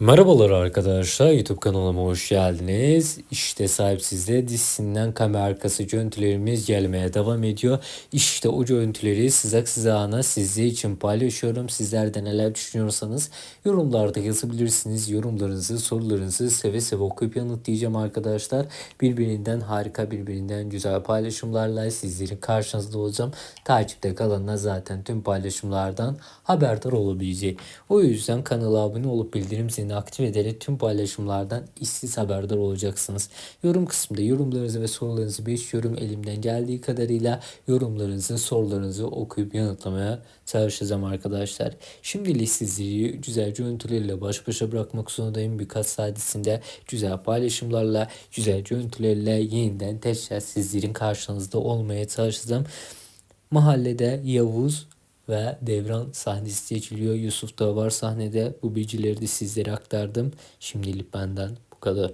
Merhabalar arkadaşlar YouTube kanalıma hoş geldiniz. İşte sahipsizde dizisinden kamera arkası görüntülerimiz gelmeye devam ediyor. İşte o görüntüleri sıcak sıcağına sizler için paylaşıyorum. Sizler de neler düşünüyorsanız yorumlarda yazabilirsiniz. Yorumlarınızı, sorularınızı seve seve okuyup yanıtlayacağım arkadaşlar. Birbirinden harika, birbirinden güzel paylaşımlarla sizlerin karşınızda olacağım. Takipte kalanlar zaten tüm paylaşımlardan haberdar olabilecek. O yüzden kanala abone olup bildirim zilini aktif ederek tüm paylaşımlardan işsiz haberdar olacaksınız. Yorum kısmında yorumlarınızı ve sorularınızı bekliyorum. Elimden geldiği kadarıyla yorumlarınızı, sorularınızı okuyup yanıtlamaya çalışacağım arkadaşlar. Şimdilik sizleri güzel görüntülerle baş başa bırakmak zorundayım. Birkaç saatesinde güzel paylaşımlarla, güzel görüntülerle yeniden tekrar sizlerin karşınızda olmaya çalışacağım. Mahallede Yavuz ve Devran sahnesi geçiliyor. Yusuf da var sahnede. Bu bilgileri de sizlere aktardım. Şimdilik benden bu kadar.